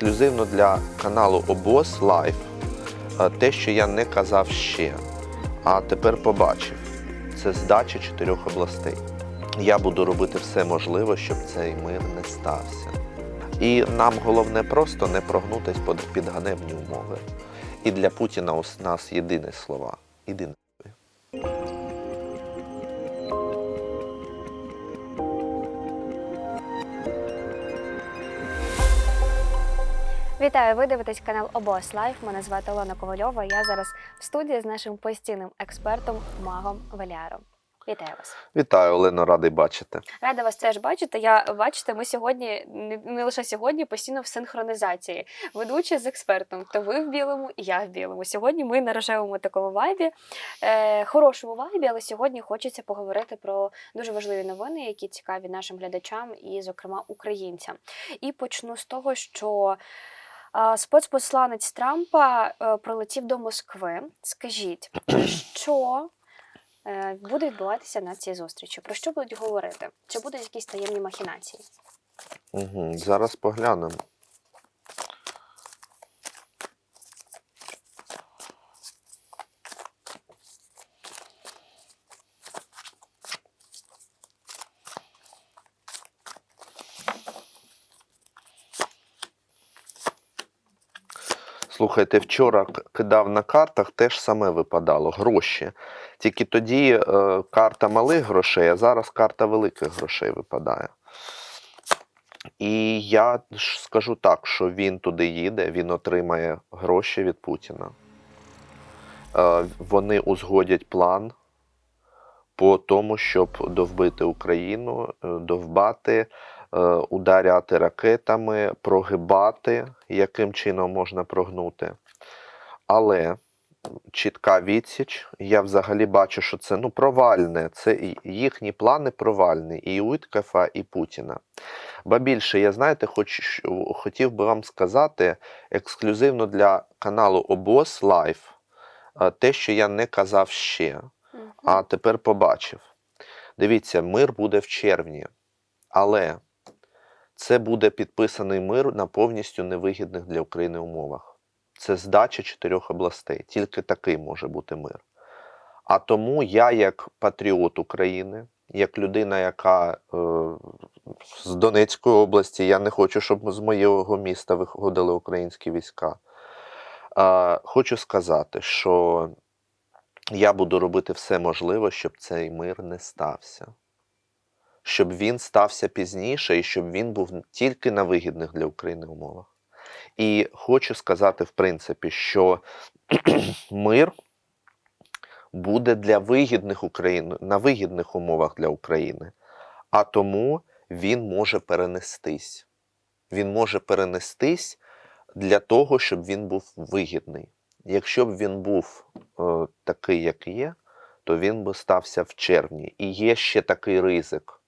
ексклюзивно для каналу Обоз Лайф. Е, Те, що я не казав ще, а тепер побачив. Це здача чотирьох областей. Я буду робити все можливе, щоб цей мир не стався. І нам головне просто не прогнутись під- ганебні умови. І для Путіна у нас єдине слова. Іди Вітаю! Ви дивитесь канал Обос Лайф. Мене звати Олена Ковальова. Я зараз в студії з нашим постійним експертом Магом Валяром. Вітаю вас! Вітаю, Олено, радий бачити. Рада вас теж бачити. Я бачите, ми сьогодні не, не лише сьогодні, постійно в синхронізації. Ведучі з експертом. То ви в білому, і я в білому. Сьогодні ми на рожевому такому вайбі, е, хорошому вайбі, але сьогодні хочеться поговорити про дуже важливі новини, які цікаві нашим глядачам і, зокрема, українцям. І почну з того, що. Спецпосланець Трампа е, прилетів до Москви. Скажіть, що е, буде відбуватися на цій зустрічі? Про що будуть говорити? Чи будуть якісь таємні махінації? Угу. Зараз поглянемо. Слухайте, вчора кидав на картах, теж саме випадало гроші. Тільки тоді е, карта малих грошей, а зараз карта великих грошей випадає. І я ж скажу так, що він туди їде, він отримає гроші від Путіна. Е, Вони узгодять план по тому, щоб довбити Україну, е, довбати, ударяти ракетами, прогибати, яким чином можна прогнути. Але чітка відсіч, я взагалі бачу, що це ну, провальне. Це їхні плани провальні, і Уіткафа, і Путіна. Ба більше, я знаєте, хоч, хотів би вам сказати ексклюзивно для каналу Обоз Лайф е, те, що я не казав ще, а тепер побачив. Дивіться, мир буде в червні, але це буде підписаний мир на повністю невигідних для України умовах. Це здача чотирьох областей. Тільки такий може бути мир. А тому я, як патріот України, як людина, яка е, з Донецької області, я не хочу, щоб з моєго міста виходили українські війська. Е, хочу сказати, що я буду робити все можливе, щоб цей мир не стався. Щоб він стався пізніше і щоб він був тільки на вигідних для України умовах. І хочу сказати, в принципі, що мир буде для вигідних України на вигідних умовах для України, а тому він може перенестись. Він може перенестись для того, щоб він був вигідний. Якщо б він був е, такий, як є, то він би стався в червні. І є ще такий ризик.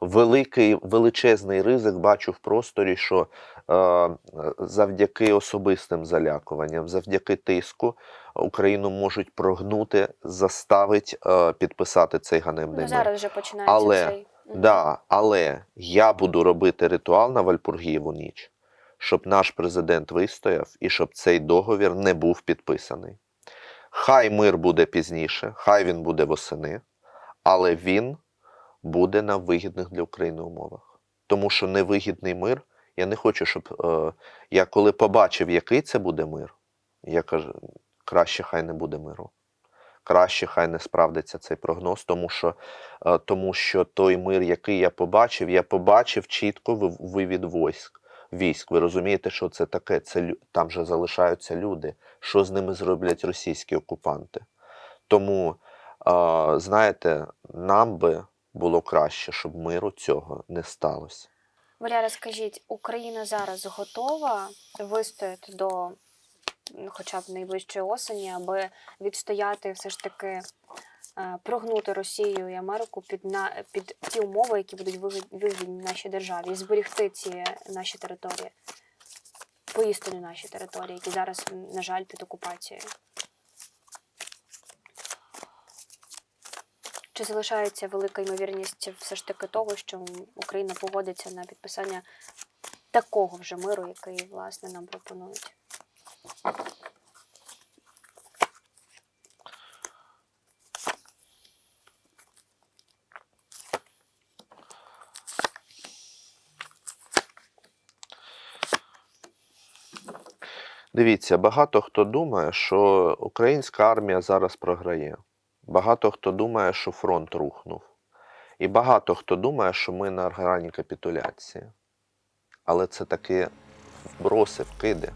Великий, величезний ризик бачу в просторі, що е, завдяки особистим залякуванням, завдяки тиску Україну можуть прогнути, заставить е, підписати цей ганебний Ну, зараз вже починається Але, цей. Да, але я буду робити ритуал на Вальпургієву ніч, щоб наш президент вистояв і щоб цей договір не був підписаний. Хай мир буде пізніше, хай він буде восени, але він буде на вигідних для України умовах. Тому що невигідний мир, я не хочу, щоб е, я коли побачив, який це буде мир, я кажу, краще хай не буде миру. Краще хай не справдиться цей прогноз, тому що, е, тому що той мир, який я побачив, я побачив чітко вивід військ. Військ. Ви розумієте, що це таке? Це там же залишаються люди. Що з ними зроблять російські окупанти? Тому, е, знаєте, нам би було краще, щоб миру цього не сталося. Валяра, скажіть, Україна зараз готова вистояти до хоча б найближчої осені, аби відстояти все ж таки е, прогнути Росію і Америку під на під ті умови, які будуть вигід- вигідні нашій державі, і зберегти ці наші території, поістину наші території, які зараз, на жаль, під окупацією. Чи залишається велика ймовірність все ж таки того, що Україна погодиться на підписання такого вже миру, який власне нам пропонують. Дивіться, багато хто думає, що українська армія зараз програє. Багато хто думає, що фронт рухнув. І багато хто думає, що ми на грані капітуляції. Але це таки вброси, вкиди.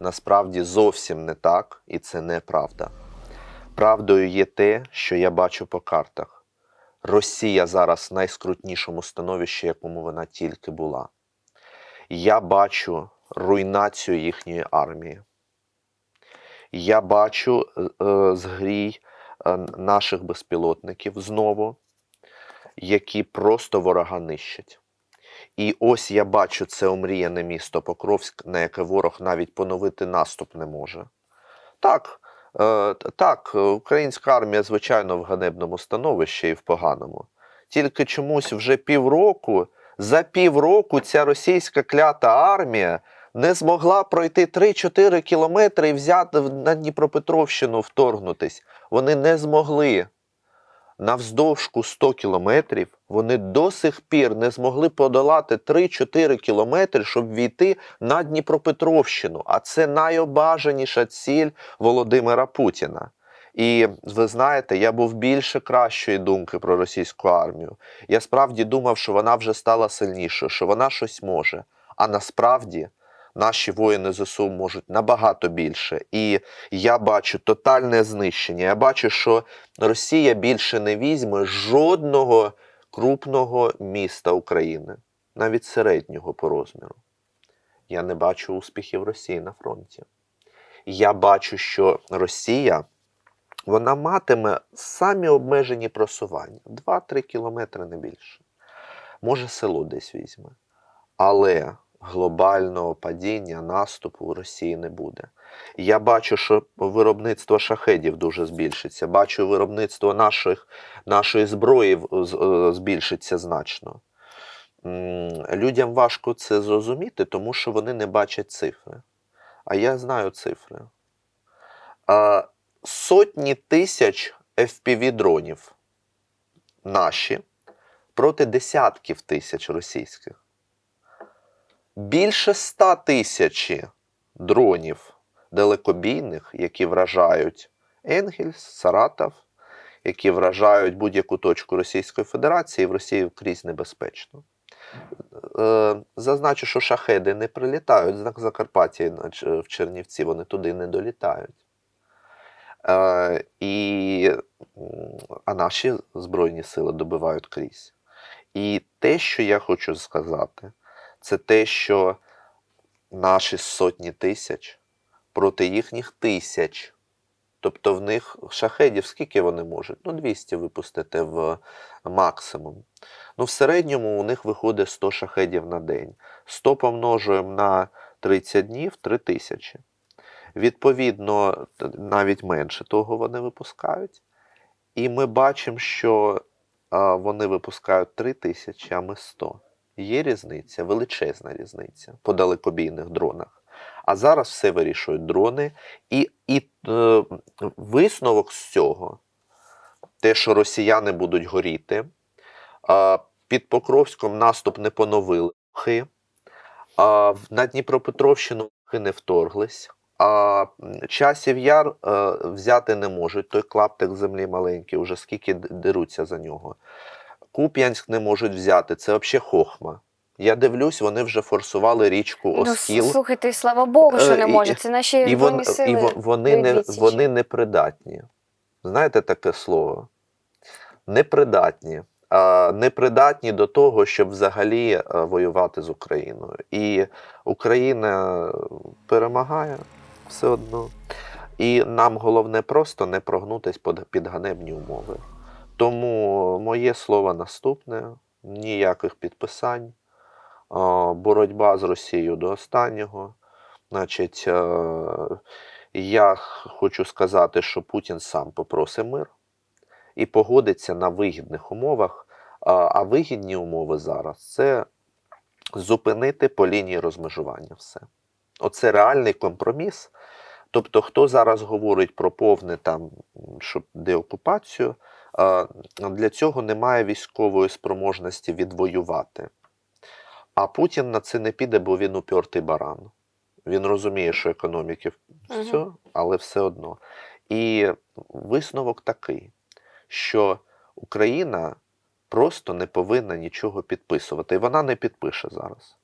Насправді зовсім не так, і це неправда. Правдою є те, що я бачу по картах. Росія зараз в найскрутнішому становищі, якому вона тільки була. Я бачу руйнацію їхньої армії. Я бачу е, е, згрій наших безпілотників знову, які просто ворога нищать. І ось я бачу це омріяне місто Покровськ, на яке ворог навіть поновити наступ не може. Так, е, так, е, українська армія, звичайно, в ганебному становищі і в поганому. Тільки чомусь вже півроку, за півроку ця російська клята армія не змогла пройти 3-4 кілометри і взяти на Дніпропетровщину вторгнутись. Вони не змогли. Навздовжку 100 кілометрів вони до сих пір не змогли подолати 3-4 кілометри, щоб війти на Дніпропетровщину. А це найобажаніша ціль Володимира Путіна. І ви знаєте, я був більше кращої думки про російську армію. Я справді думав, що вона вже стала сильнішою, що вона щось може. А насправді наші воїни ЗСУ можуть набагато більше. І я бачу тотальне знищення. Я бачу, що Росія більше не візьме жодного крупного міста України, навіть середнього по розміру. Я не бачу успіхів Росії на фронті. Я бачу, що Росія вона матиме самі обмежені просування 2-3 кілометри не більше. Може, село десь візьме. Але глобального падіння наступу у Росії не буде. Я бачу, що виробництво шахедів дуже збільшиться. Бачу, виробництво наших, нашої зброї в- е, збільшиться значно. Людям важко це зрозуміти, тому що вони не бачать цифри. А я знаю цифри. Сотні тисяч FPV-дронів наші проти десятків тисяч російських. Більше ста тисяч дронів далекобійних, які вражають Енгельс, Саратов, які вражають будь-яку точку Російської Федерації, в Росії вкрізь небезпечно. Е, Зазначу, що шахеди не прилітають з Закарпаття в Чернівці, вони туди не долітають. Е, і, а наші Збройні сили добивають крізь. І те, що я хочу сказати, це те, що наші сотні тисяч проти їхніх тисяч. Тобто в них шахедів скільки вони можуть? Ну, 200 випустити в максимум. Ну, в середньому у них виходить 100 шахедів на день. 100 помножуємо на 30 днів 3 тисячі. Відповідно, навіть менше того вони випускають. І ми бачимо, що вони випускають 3 тисячі, а ми 100. Є різниця, величезна різниця по далекобійних дронах. А зараз все вирішують дрони. І, і е, висновок з цього, те, що росіяни будуть горіти, а, під Покровськом наступ не поновили. А, на Дніпропетровщину не вторглись. А часів яр е, взяти не можуть. Той клаптик землі маленький, уже скільки деруться за нього. Куп'янськ не можуть взяти. Це взагалі хохма. Я дивлюсь, вони вже форсували річку Ну, Оскіл. с- слухайте, слава Богу, що Е, не може. Це наші і, вон, сили. і во- вони, не, вони непридатні. Знаєте таке слово? Непридатні. А, непридатні до того, щоб взагалі е, воювати з Україною. І Україна перемагає все одно. І нам головне просто не прогнутись під, під ганебні умови. Тому моє слово наступне: ніяких підписань, боротьба з Росією до останнього. Значить, е, я хочу сказати, що Путін сам попросить мир і погодиться на вигідних умовах. А, вигідні умови зараз це зупинити по лінії розмежування все. Оце реальний компроміс. Тобто, хто зараз говорить про повне там щоб деокупацію, е, для цього немає військової спроможності відвоювати. А Путін на це не піде, бо він упертий баран. Він розуміє, що економіки все, але все одно. І висновок такий, що Україна просто не повинна нічого підписувати. І вона не підпише зараз.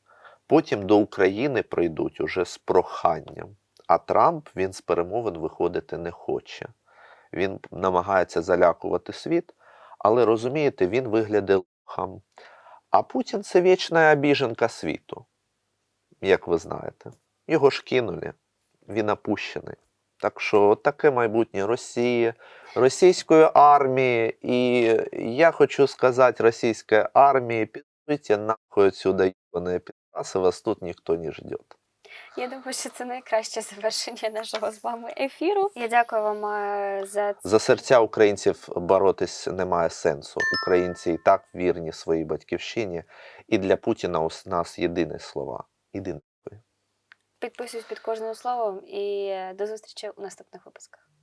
Потім до України прийдуть уже з проханням. А Трамп він з перемовин виходити не хоче. Він намагається залякувати світ, але розумієте, він виглядає лохом. А Путін це вічна обіженка світу, як ви знаєте. Його ж кинули, він опущений. Так що таке майбутнє Росії, російської армії, і я хочу сказати російській армії, підуйте нахуй отсюда, ебаные пидорасы, вас тут ніхто не ждет. Я думаю, що це найкраще завершення нашого з вами ефіру. Я дякую вам е, за За серця українців боротись немає сенсу. Українці і так вірні своїй батьківщині, і для Путіна у нас єдине слова. Єдине. підписуюсь під кожним словом і е, до зустрічі у наступних випусках.